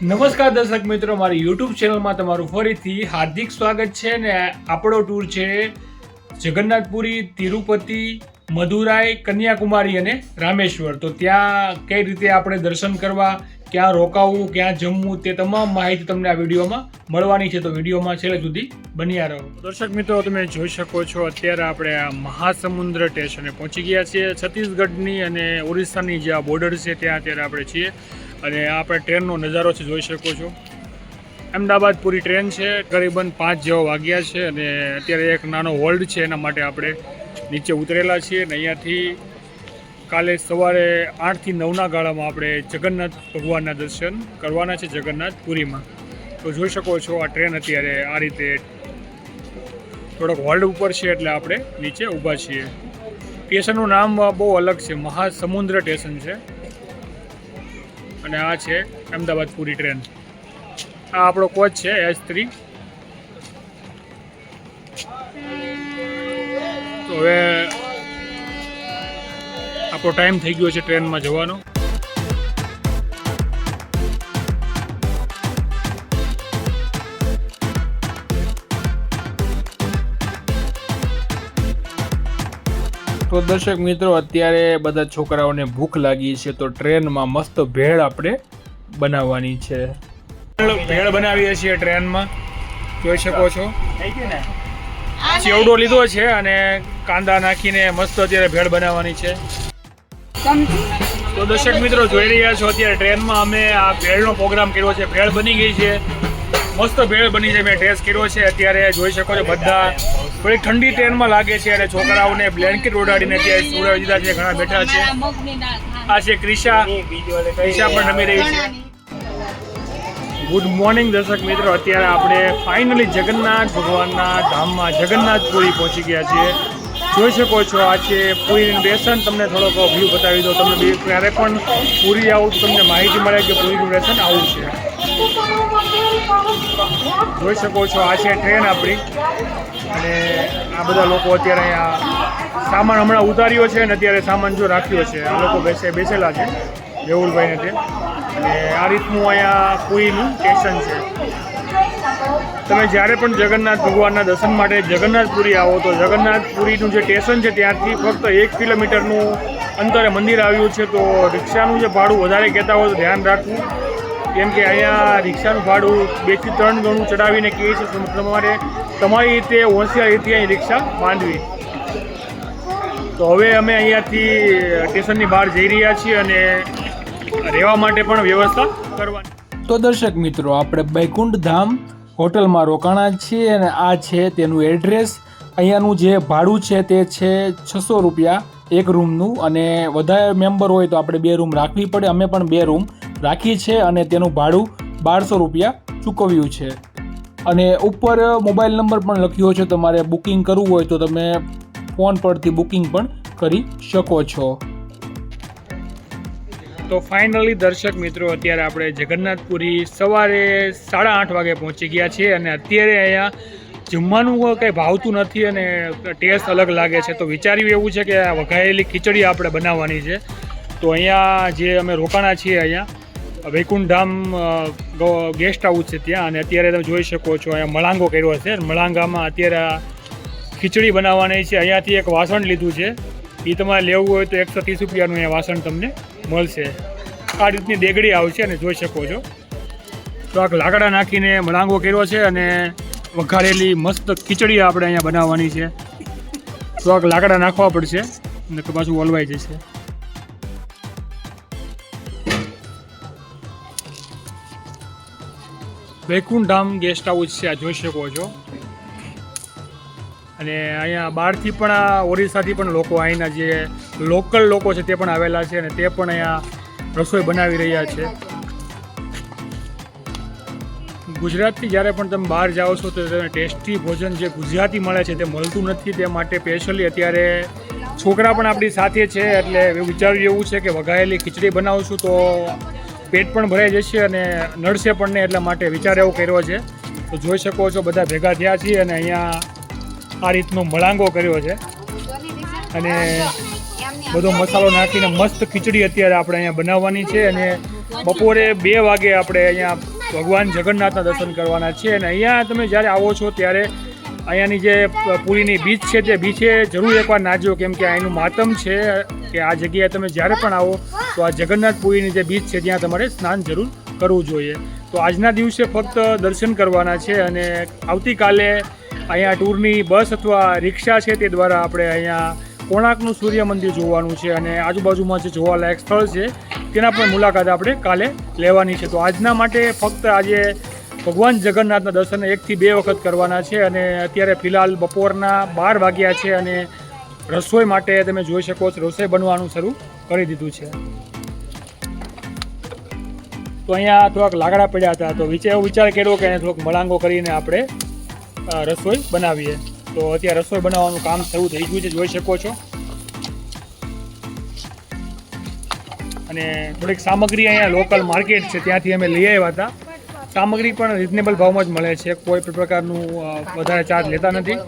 નમસ્કાર દર્શક મિત્રો, મારી યુટ્યુબ ચેનલમાં તમારું ફરીથી હાર્દિક સ્વાગત છે ને આપણો ટૂર છે જગન્નાથપુરી, તિરુપતિ, મદુરાઈ, કન્યાકુમારી અને રામેશ્વર. તો ત્યાં કઈ રીતે આપણે દર્શન કરવા, ક્યાં રોકાવું, ક્યાં જમવું, તે તમામ માહિતી તમને આ વિડીયોમાં મળવાની છે. તો વિડીયોમાં છેલ્લે સુધી બન્યા રહો. દર્શક મિત્રો, તમે જોઈ શકો છો, અત્યારે આપણે આ મહાસમુદ્ર સ્ટેશને પહોંચી ગયા છીએ. છત્તીસગઢની અને ઓરિસ્સાની જે આ બોર્ડર છે, ત્યાં અત્યારે આપણે છીએ. અને આપણે ટ્રેનનો નજારો છે, જોઈ શકો છો. અમદાવાદ પૂરી ટ્રેન છે કરીબન પાંચ જેવા વાગ્યા છે અને અત્યારે એક નાનો હોલ્ડ છે, એના માટે આપણે નીચે ઉતરેલા છીએ અને અહીંયાથી કાલે સવારે આઠથી નવના ગાળામાં આપણે જગન્નાથ ભગવાનના દર્શન કરવાના છે, જગન્નાથ પુરીમાં. તો જોઈ શકો છો, આ ટ્રેન અત્યારે આ રીતે થોડોક હોલ્ડ ઉપર છે, એટલે આપણે નીચે ઊભા છીએ. સ્ટેશનનું નામ બહુ અલગ છે, મહાસમુદ્ર સ્ટેશન છે. અને આ છે અમદાવાદ પૂરી ટ્રેન. આ આપણો કોચ છે એચ થ્રી. તો હવે આપણો ટાઈમ થઈ ગયો છે ટ્રેનમાં જવાનો. તો દર્શક મિત્રો, અત્યારે બધા છોકરાઓને ભૂખ લાગી છે, તો ટ્રેનમાં મસ્ત ભેળ આપણે બનાવવાની છે. ભેળ બનાવીએ છીએ ટ્રેનમાં. જોઈ શકો છો. ચેવડો લીધો છે અને કાંદા નાખીને મસ્ત અત્યારે ભેળ બનાવવાની છે. તો દર્શક મિત્રો, જોઈ રહ્યા છો, અત્યારે ટ્રેનમાં અમે આ ભેળનો પ્રોગ્રામ કર્યો છે. ભેળ બની ગઈ છે. મસ્ત ભેળ બની છે, મેં ટેસ્ટ કર્યો છે. અત્યારે જોઈ શકો છો, બધા થોડી ઠંડી ટ્રેનમાં લાગે છે અને છોકરાઓને બ્લેન્કેટ ઉડાડીને ત્યાં સુવડાવી દીધા છે ઘણા બેઠા છે. આ છે ક્રિશા. ક્રિશા પણ રમી રહી છે. ગુડ મોર્નિંગ દર્શક મિત્રો. અત્યારે આપણે ફાઇનલી જગન્નાથ ભગવાનના ધામમાં જગન્નાથપુરી પહોંચી ગયા છીએ. જોઈ શકો છો આ છે પુરીનું રેશન તમને થોડોક વ્યૂ બતાવી દો તમે બી ક્યારે પણ પુરી આવું તો તમને માહિતી મળે કે પુરીનું રેશન આવું છે. જોઈ શકો છો આ છે ટ્રેન આપણી. અને આ બધા લોકો અત્યારે અહીંયા સામાન હમણાં ઉતાર્યો છે અને અત્યારે સામાન જો રાખ્યો છે. આ લોકો બેસે, બેસેલા છે, મેહુલભાઈને તે. અને આ રીતનું અહીંયા પુરીનું સ્ટેશન છે. તમે જ્યારે પણ જગન્નાથ ભગવાનના દર્શન માટે જગન્નાથપુરી આવો તો જગન્નાથપુરીનું જે સ્ટેશન છે ત્યાંથી ફક્ત એક કિલોમીટરનું અંતરે મંદિર આવ્યું છે, તો રિક્ષાનું જે ભાડું વધારે કહેતા હોય તો ધ્યાન રાખવું. કેમ કે અહીંયા રિક્ષાનું ભાડું બેથી ત્રણ ગણું ચડાવીને કહે છે તમારે તમારી રીતે હોશિયાર રીતે અહીં રિક્ષા બાંધવી. તો હવે અમે અહીંયાથી સ્ટેશનની બહાર જઈ રહ્યા છીએ અને રહેવા માટે પણ વ્યવસ્થા કરવાની. તો દર્શક મિત્રો, આપણે બૈકુંઠ ધામ હોટલમાં રોકાણા છીએ અને આ છે તેનું એડ્રેસ. અહીંયાનું જે ભાડું છે તે છે છસો રૂપિયા એક રૂમનું અને વધારે મેમ્બર હોય તો આપણે બે રૂમ રાખવી પડે. અમે પણ બે રૂમ રાખી છે અને તેનું ભાડું બારસો રૂપિયા ચૂકવ્યું છે. અને ઉપર મોબાઈલ નંબર પણ લખ્યો છે, તમારે બુકિંગ કરવું હોય તો તમે ફોન પરથી બુકિંગ પણ કરી શકો છો. તો ફાઇનલી દર્શક મિત્રો, અત્યારે આપણે જગન્નાથપુરી સવારે સાડા આઠ વાગે પહોંચી ગયા છીએ અને અત્યારે અહીંયા જમવાનું કંઈ ભાવતું નથી અને ટેસ્ટ અલગ લાગે છે. તો વિચાર્યું એવું છે કે વઘાયેલી ખીચડી આપણે બનાવવાની છે. તો અહીંયા જે અમે રોકાણા છીએ અહીંયા વૈકુંઠ ધામ ગેસ્ટ હાઉસ છે ત્યાં. અને અત્યારે તમે જોઈ શકો છો, અહીંયા મળાંગો કર્યો છે મળાંગામાં અત્યારે ખીચડી બનાવવાની છે. અહીંયાથી એક વાસણ લીધું છે. એ તમારે લેવું હોય તો એકસો ત્રીસ રૂપિયાનું અહીંયા વાસણ તમને મળશે. આ રીતની દેગડી આવશે અને જોઈ શકો છો. આ લાકડા નાખીને મળાંગો કર્યો છે અને વઘારેલી મસ્ત ખીચડી આપણે અહીંયા બનાવવાની છે. આ લાકડા નાખવા પડશે. અને પાછું ઓલવાઈ જશે. વૈકુંઠ ધામ ગેસ્ટ હાઉસ છે, આ જોઈ શકો છો. અને અહીંયા બહારથી પણ આ ઓરિસ્સાથી પણ લોકો અહીંના જે લોકલ લોકો છે તે પણ આવેલા છે અને તે પણ અહીંયા રસોઈ બનાવી રહ્યા છે. ગુજરાતથી જ્યારે પણ તમે બહાર જાઓ છો તો તમે ટેસ્ટી ભોજન જે ગુજરાતી મળે છે તે મળતું નથી તે માટે સ્પેશિયલી અત્યારે છોકરા પણ આપણી સાથે છે એટલે વિચાર્યું એવું છે કે વઘાયેલી ખીચડી બનાવશું તો પેટ પણ ભરાઈ જશે અને નડશે પણ નહીં એટલા માટે વિચાર એવો કર્યો છે. તો જોઈ શકો છો બધા ભેગા થયા છીએ અને અહીંયા આ રીતનો મળાંગો કર્યો છે. અને બધો મસાલો નાખીને મસ્ત ખીચડી અત્યારે આપણે અહીંયા બનાવવાની છે અને બપોરે બે વાગે આપણે અહીંયા ભગવાન જગન્નાથના દર્શન કરવાના છે. અને અહીંયા તમે જ્યારે આવો છો ત્યારે અહીંયાની જે પુરીની બીચ છે, તે બીચે જરૂર એકવાર નાજો, કેમ કે અહીંનું માતમ છે કે આ જગ્યાએ તમે જ્યારે પણ આવો, તો આ જગન્નાથ પુરીની જે બીચ છે, ત્યાં તમારે સ્નાન જરૂર કરવું જોઈએ. તો આજના દિવસે ફક્ત દર્શન કરવાના છે અને આવતીકાલે અહીંયા ટૂરની બસ અથવા રિક્ષા છે, તે દ્વારા આપણે અહીંયા કોણાર્કનું સૂર્ય મંદિર જોવાનું છે અને આજુબાજુમાં જે જોવાલાયક સ્થળ છે, તેના પણ મુલાકાત આપણે કાલે લેવાની છે. તો આજના માટે ફક્ત આજે ભગવાન જગન્નાથના દર્શન એકથી બે વખત કરવાના છે અને અત્યારે ફિલહાલ બપોરના બાર વાગ્યા છે અને રસોઈ માટે તમે જોઈ શકો છો, રસોઈ બનવાનું શરૂ કરી દીધું છે. તો અહીંયા થોડાક લાકડા પડ્યા હતા, તો વિચાર એવો વિચાર કર્યો કે થોડોક મળાંગો કરીને આપણે રસોઈ બનાવીએ. તો અત્યારે રસોઈ બનાવવાનું કામ શરૂ થઈ ગયું છે, જોઈ શકો છો. અને થોડીક સામગ્રી અહીંયા લોકલ માર્કેટ છે, ત્યાંથી અમે લઈ આવ્યા હતા. સામગ્રી પણ રિઝનેબલ ભાવમાં જ મળે છે. કોઈ પણ પ્રકારનું વધારે ચાર્જ લેતા નથી.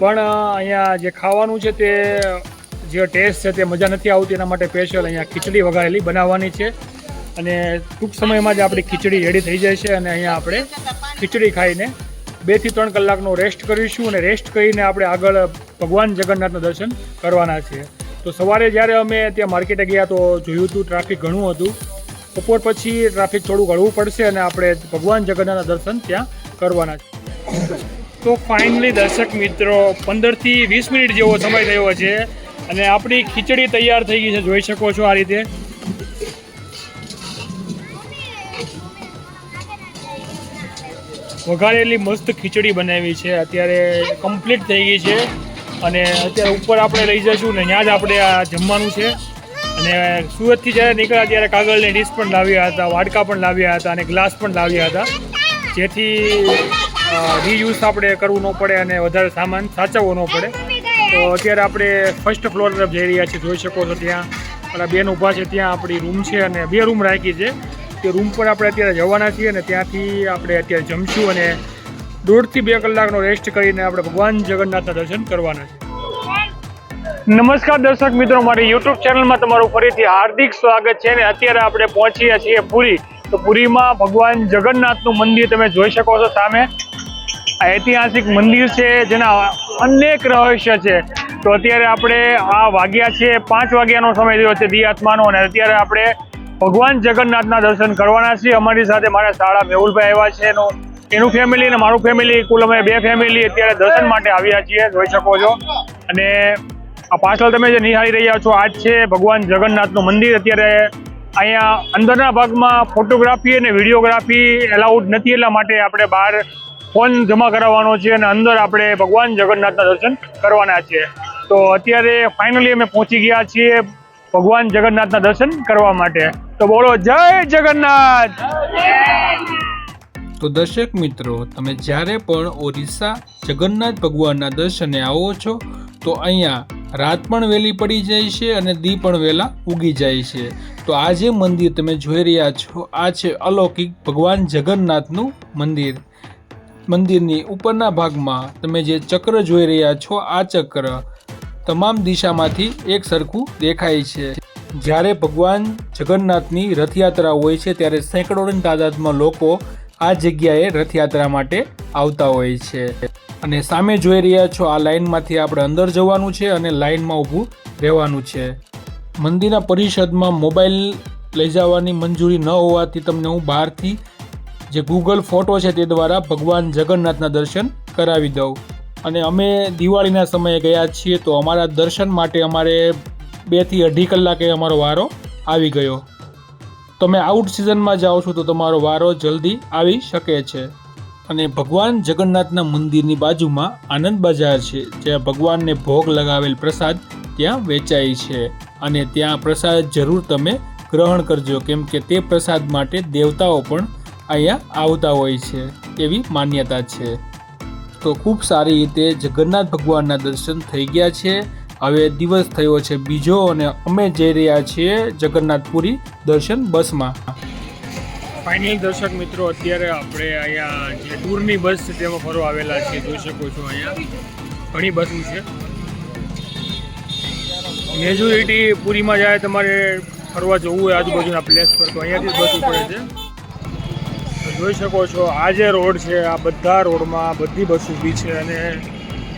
પણ અહીંયા જે ખાવાનું છે તે, જે ટેસ્ટ છે તે મજા નથી આવતી, એના માટે સ્પેશિયલ અહીંયા ખીચડી વઘારેલી બનાવવાની છે. અને ટૂંક સમયમાં જ આપણી ખીચડી રેડી થઈ જાય છે અને અહીંયા આપણે ખીચડી ખાઈને બેથી ત્રણ કલાકનો રેસ્ટ કરીશું અને રેસ્ટ કરીને આપણે આગળ ભગવાન જગન્નાથના દર્શન કરવાના છીએ તો સવારે જ્યારે અમે ત્યાં માર્કેટે ગયા તો જોયું હતું ટ્રાફિક ઘણું હતું. બપોર પછી ટ્રાફિક થોડું હળવું પડશે અને આપણે ભગવાન જગન્નાથના દર્શન ત્યાં કરવાના છે. તો ફાઇનલી દર્શક મિત્રો, પંદરથી વીસ મિનિટ જેવો સમય થયો છે અને આપણી ખીચડી તૈયાર થઈ ગઈ છે. જોઈ શકો છો આ રીતે. વઘારેલી મસ્ત ખીચડી બનાવી છે. અત્યારે કમ્પ્લીટ થઈ ગઈ છે અને અત્યારે ઉપર આપણે લઈ જઈશું ને ત્યાં જ આપણે આ જમવાનું છે. અને સુરતથી જ્યારે નીકળ્યા ત્યારે કાગળની ડીશ પણ લાવ્યા હતા, વાડકા પણ લાવ્યા હતા અને ગ્લાસ પણ લાવ્યા હતા. જેથી રીયુઝ આપણે કરવું ન પડે અને વધારે સામાન સાચવવો ન પડે. તો અત્યારે આપણે ફર્સ્ટ ફ્લોર તરફ જઈ રહ્યા છીએ, જોઈ શકો છો ત્યાં. આપણા બેન ઊભા છે, ત્યાં આપણી રૂમ છે અને બે રૂમ રાખી છે. તે રૂમ પર આપણે અત્યારે જવાના છીએ અને ત્યાંથી આપણે અત્યારે જમશું અને દોઢથી બે કલાકનો રેસ્ટ કરીને આપણે ભગવાન જગન્નાથના દર્શન કરવાના છે. નમસ્કાર દર્શક મિત્રો, મારી યુટ્યુબ ચેનલમાં તમારું ફરીથી હાર્દિક સ્વાગત છે અને અત્યારે આપણે પહોંચીએ છીએ પુરી. તો પુરીમાં ભગવાન જગન્નાથનું મંદિર તમે જોઈ શકો છો સામે. આ ઐતિહાસિક મંદિર છે, જેના અનેક રહસ્ય છે. તો અત્યારે આપણે આ વાગ્યા છે, પાંચ વાગ્યાનો સમય થયો છે દિયાત્માનો અને અત્યારે આપણે ભગવાન જગન્નાથના દર્શન કરવાના છીએ. અમારી સાથે મારા શાળા મેહુલભાઈ આવ્યા છે, એનું એનું ફેમિલી અને મારું ફેમિલી કુલ અમે બે ફેમિલી અત્યારે દર્શન માટે આવ્યા છીએ, જોઈ શકો છો. અને આ પાછળ તમે જે નિહાળી રહ્યા છો આજ છે ભગવાન જગન્નાથનું મંદિર. અત્યારે અહીંયા અંદરના ભાગમાં ફોટોગ્રાફી અને વિડીયોગ્રાફી એલાઉડ નથી એટલા માટે આપણે બહાર ફોન જમા કરાવવાનો છે અને અંદર આપણે ભગવાન જગન્નાથના દર્શન કરવાના છે. તો અત્યારે ફાઇનલી અમે પહોંચી ગયા છીએ ભગવાન જગન્નાથના દર્શન કરવા માટે. તો બોલો, જય જગન્નાથ! તો દર્શક મિત્રો, તમે જ્યારે પણ ઓરિસ્સા જગન્નાથ ભગવાનના દર્શને આવો છો, તો અહીંયા રાત પણ વહેલી પડી જાય છે અને દી પણ વહેલા ઉગી જાય છે. તો આ જે મંદિર તમે જોઈ રહ્યા છો, આ છે અલૌકિક ભગવાન જગન્નાથનું મંદિર. મંદિરની ઉપરના ભાગમાં તમે જે ચક્ર જોઈ રહ્યા છો, આ ચક્ર તમામ દિશામાંથી એક સરખું દેખાય છે. જ્યારે ભગવાન જગન્નાથની રથયાત્રા હોય છે, ત્યારે સેંકડોની તાદાદમાં લોકો આ જગ્યાએ રથયાત્રા માટે આવતા હોય છે. અને સામે જોઈ રહ્યા છો, આ લાઇનમાંથી આપણે અંદર જવાનું છે અને લાઇનમાં ઊભું રહેવાનું છે. મંદિરના પરિષદમાં મોબાઈલ લઈ જવાની મંજૂરી ન હોવાથી તમને હું બહારથી જે ગૂગલ ફોટો છે તે દ્વારા ભગવાન જગન્નાથના દર્શન કરાવી દઉં. અને અમે દિવાળીના સમયે ગયા છીએ તો અમારા દર્શન માટે અમારે બેથી અઢી કલાકે અમારો વારો આવી ગયો. તમે આઉટ સિઝનમાં જાઓ છો તો તમારો વારો જલ્દી આવી શકે છે. અને ભગવાન જગન્નાથના મંદિરની બાજુમાં આનંદ બજાર છે, જ્યાં ભગવાનને ભોગ લગાવેલ પ્રસાદ ત્યાં વેચાય છે. અને ત્યાં પ્રસાદ જરૂર તમે ગ્રહણ કરજો, કેમ કે તે પ્રસાદ માટે દેવતાઓ પણ અહીંયા આવતા હોય છે, એવી માન્યતા છે. તો ખૂબ સારી રીતે જગન્નાથ ભગવાનના દર્શન થઈ ગયા છે. હવે દિવસ થયો છે બીજો અને અમે જઈ રહ્યા છીએ જગન્નાથપુરી દર્શન બસમાં. ફાઇનલ દર્શક મિત્રો, અત્યારે આપણે અહીંયા જે ટૂરની બસ છે તેમાં ફરવા આવેલા છીએ, જોઈ શકો છો અહીંયા. ઘણી બસો છે. મેજોરિટી પુરીમાં જાય, તમારે ફરવા જવું હોય, આજુબાજુના પ્લેસ પર, તો અહીંયાથી બસ ઉપડે છે. જોઈ શકો છો, આ જે રોડ છે, આ બધા રોડમાં બધી બસ ઊભી છે અને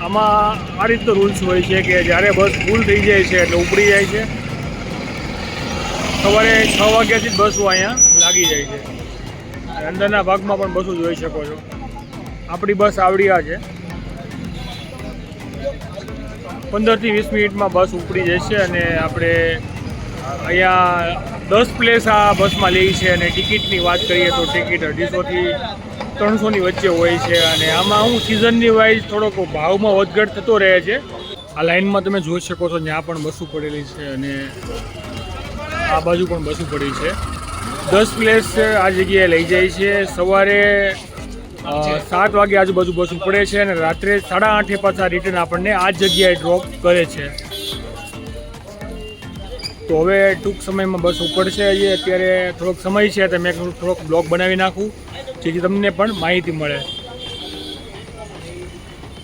આમાં આ રીતનો રૂલ્સ હોય છે કે જ્યારે બસ ફૂલ થઈ જાય છે એટલે ઉપડી જાય છે. સવારે છ વાગ્યાથી જ બસો અહીંયા લાગી જાય છે. અંદરના ભાગમાં પણ બસો જોઈ શકો છો. આપણી બસ આવડી આ છે. પંદરથી વીસ મિનિટમાં બસ ઉપડી જશે અને આપણે અહીંયા દસ પ્લેસ આ બસમાં લઈ છે. અને ટિકિટની વાત કરીએ તો ટિકિટ અઢીસોથી ત્રણસોની વચ્ચે હોય છે અને આમાં હું સિઝનની વાઇઝ થોડોક ભાવમાં વધઘટ થતો રહે છે. આ લાઇનમાં તમે જોઈ શકો છો, ત્યાં પણ બસો પડેલી છે અને આ બાજુ પણ બસો પડી છે. દસ પ્લેસ આ જગ્યાએ લઈ જાય છે. સવારે સાત વાગે આજુબાજુ બસ પડે છે અને રાત્રે સાડા આઠે પાછા રિટર્ન આપણને આ જગ્યાએ ડ્રોપ કરે છે. તો હવે ટૂંક સમયમાં બસ ઉપડશે. હજી અત્યારે થોડોક સમય છે, તો મેં થોડોક બ્લોગ બનાવી નાખું. જેથી તમને પણ માહિતી મળે.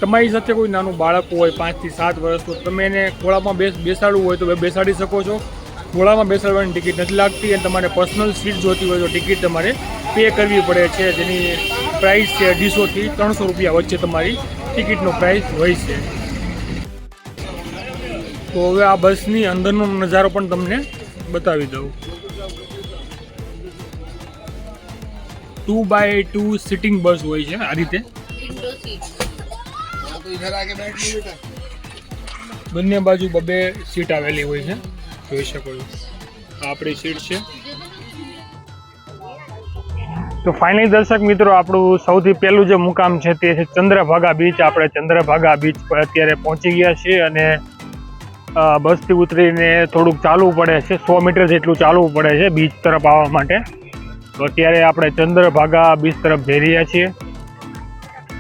તમારી સાથે કોઈ નાનું બાળક હોય, પાંચથી સાત વર્ષ, તો તમે એને ખોળામાં બેસ, બેસાડવું હોય તો બેસાડી શકો છો. ખોળામાં બેસાડવાની ટિકિટ નથી લાગતી અને તમારે પર્સનલ સીટ જોતી હોય તો ટિકિટ તમારે પે કરવી પડે છે. જેની પ્રાઇસ છે અઢીસોથી ત્રણસો રૂપિયા વચ્ચે તમારી ટિકિટનો પ્રાઇસ હોય છે. તો હવે આ બસની અંદરનો નજારો પણ તમને બતાવી દઉં. Two by two sitting bus હોય છે આ રીતે. બંને બાજુ બબે સીટ આવેલી હોય છે. જોઈ શકો છો. આપણી સીટ છે. તો ફાઇનલી દર્શક મિત્રો, આપણું સૌથી પહેલું જે મુકામ છે તે છે ચંદ્રભાગા બીચ આપણે ચંદ્રભાગા બીચ પર અત્યારે પહોંચી ગયા છીએ અને બસથી ઉતરીને થોડુંક ચાલવું પડે છે. સો મીટર જેટલું ચાલવું પડે છે બીચ તરફ આવવા માટે. તો અત્યારે આપણે ચંદ્રભાગા બીચ તરફ જઈ રહ્યા છીએ.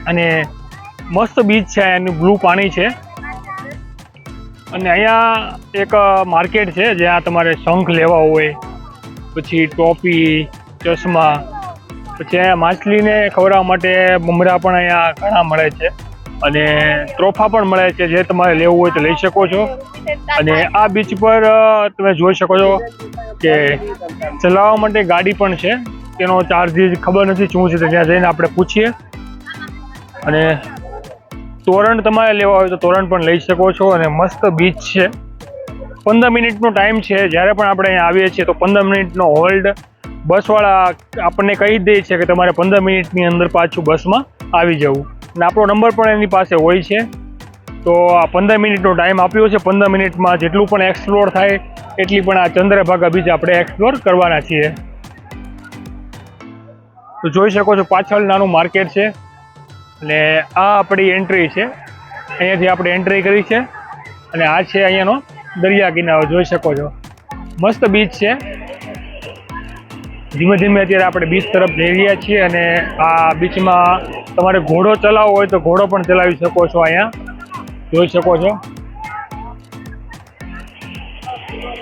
અને મસ્ત બીચ છે, એનું બ્લુ પાણી છે. અને અહીંયા એક માર્કેટ છે, જ્યાં તમારે શંખ લેવા હોય, પછી ટોપી, ચશ્મા, પછી અહીંયા માછલીને ખવડાવવા માટે બમરા પણ અહીંયા ઘણા મળે છે. અને ત્રોફા પણ મળે છે જે તમારે લેવું હોય તો લઈ શકો છો. અને આ બીચ પર તમે જોઈ શકો છો કે ચલાવવા માટે ગાડી પણ છે. તેનો ચાર્જીસ ખબર નથી શું છે ત્યાં જઈને આપણે પૂછીએ. અને તોરણ તમારે લેવા હોય તો તોરણ પણ લઈ શકો છો અને મસ્ત બીચ છે. પંદર મિનિટનો ટાઈમ છે. જ્યારે પણ આપણે અહીંયા આવીએ છીએ તો પંદર મિનિટનો હોલ્ડ બસવાળા આપણને કહી દે છે કે તમારે પંદર મિનિટની અંદર પાછું બસમાં આવી જવું. અને આપણો નંબર પણ એની પાસે હોય છે. તો આ પંદર મિનિટનો ટાઈમ આપ્યો છે. પંદર મિનિટમાં જેટલું પણ એક્સપ્લોર થાય, એટલી પણ આ ચંદ્રભાગા બીચ આપણે એક્સપ્લોર કરવાના છીએ. તો જોઈ શકો છો, પાછળ નાનું માર્કેટ છે. અને આ આપણી એન્ટ્રી છે. અહીંયાથી આપણે એન્ટ્રી કરી છે. અને આ છે અહીંયાનો દરિયા કિનારો, જોઈ શકો છો. મસ્ત બીચ છે. ધીમે ધીમે અત્યારે આપણે બીચ તરફ જઈ રહ્યા છીએ અને આ બીચમાં તમારે ઘોડો ચલાવવો હોય તો ઘોડો પણ ચલાવી શકો છો અહીંયા. જોઈ શકો છો.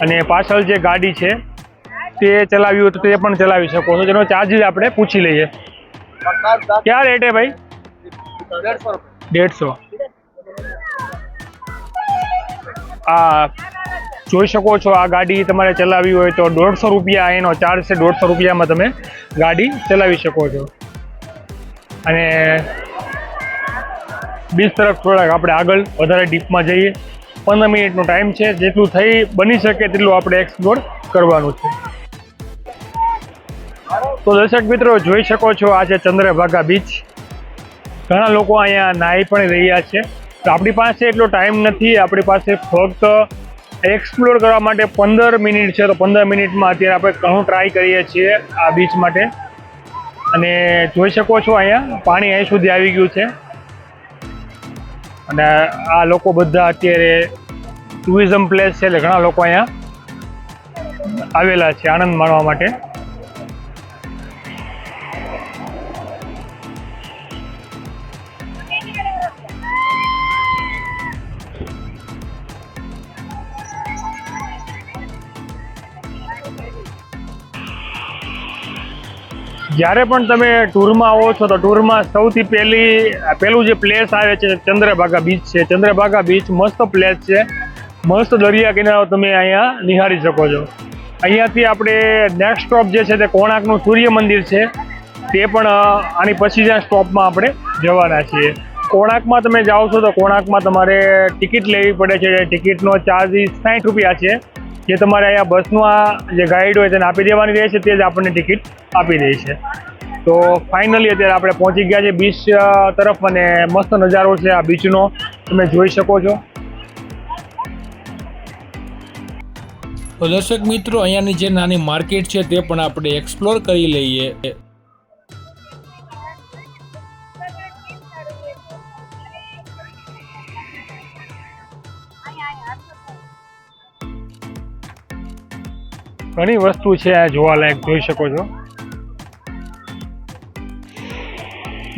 અને પાછળ જે ગાડી છે, તે ચલાવી હોય તો તે પણ ચલાવી શકો છો. જેનો ચાર્જ આપણે, પૂછી લઈએ. ક્યાં રેટ હે ભાઈ? દેડસો આ જોઈ શકો છો, આ ગાડી તમારે ચલાવવી હોય તો દોઢસો રૂપિયા એનો ચાર્જ છે. દોઢસો રૂપિયામાં તમે ગાડી ચલાવી શકો છો. અને બીચ તરફ થોડાક આપણે આગળ વધારે ડીપમાં જઈએ. પંદર મિનિટનો ટાઈમ છે, જેટલું થઈ બની શકે તેટલું આપણે એક્સપ્લોર કરવાનું છે. તો દર્શક મિત્રો, જોઈ શકો છો આ છે ચંદ્રભાગા બીચ. ઘણા લોકો અહીંયા નાહી પણ રહ્યા છે. તો આપણી પાસે એટલો ટાઈમ નથી, આપણી પાસે ફક્ત એક્સપ્લોર કરવા માટે પંદર મિનિટ છે. તો પંદર મિનિટમાં અત્યારે આપણે ઘણું ટ્રાય કરીએ છીએ આ બીચ માટે. અને જોઈ શકો છો અહીંયા પાણી અહીં સુધી આવી ગયું છે. અને આ લોકો બધા અત્યારે ટુરિઝમ પ્લેસ છે એટલે ઘણા લોકો અહીંયા આવેલા છે આનંદ માણવા માટે. જ્યારે પણ તમે ટૂરમાં આવો છો તો ટૂરમાં સૌથી પહેલી, પહેલું જે પ્લેસ આવે છે ચંદ્રભાગા બીચ છે. ચંદ્રભાગા બીચ મસ્ત પ્લેસ છે. મસ્ત દરિયા કિનારો તમે અહીંયા નિહાળી શકો છો. અહીંયાથી આપણે નેક્સ્ટ સ્ટોપ જે છે તે કોણાર્કનું સૂર્ય મંદિર છે. તે પણ આની પછી જ્યાં સ્ટોપમાં આપણે જવાના છીએ. કોણાકમાં તમે જાઓ છો તો કોણાકમાં તમારે ટિકિટ લેવી પડે છે. ટિકિટનો ચાર્જ સાઠ રૂપિયા છે. જે તમારે અહીંયા બસનું આ જે ગાઈડ હોય તેને આપી દેવાની રહે છે, તે જ આપણને ટિકિટ આપી દે છે. તો ફાઇનલી અત્યારે આપણે પહોંચી ગયા છે બીચ તરફ અને મસ્ત નજારો છે આ બીચનો તમે જોઈ શકો છો. દર્શક મિત્રો, અહીંયાની જે નાની માર્કેટ છે તે પણ આપણે એક્સપ્લોર કરી લઈએ. ઘણી વસ્તુ છે આ જોવાલાયક, જોઈ શકો છો.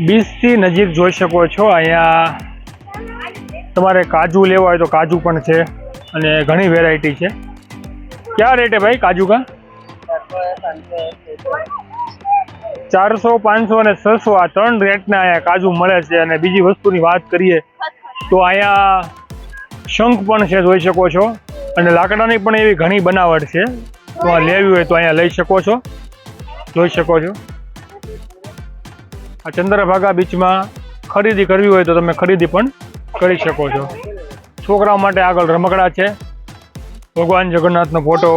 બીચથી નજીક જોઈ શકો છો, અહીંયા તમારે કાજુ લેવા હોય તો કાજુ પણ છે અને ઘણી વેરાયટી છે. ક્યાં છે ભાઈ કાજુ કા? ચારસો, પાંચસો અને છસો આ ત્રણ રેટના અહીંયા કાજુ મળે છે અને બીજી વસ્તુની વાત કરીએ તો અહીંયા શંખ પણ છે, જોઈ શકો છો. અને લાકડાની પણ એવી ઘણી બનાવટ છે. તો આ લેવી હોય તો અહીંયા લઈ શકો છો. જોઈ શકો છો. આ ચંદ્રભાગા બીચમાં ખરીદી કરવી હોય તો તમે ખરીદી પણ કરી શકો છો. છોકરાઓ માટે આગળ રમકડા છે. ભગવાન જગન્નાથનો ફોટો,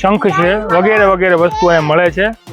શંખ છે, વગેરે વગેરે વસ્તુ અહીંયા મળે છે.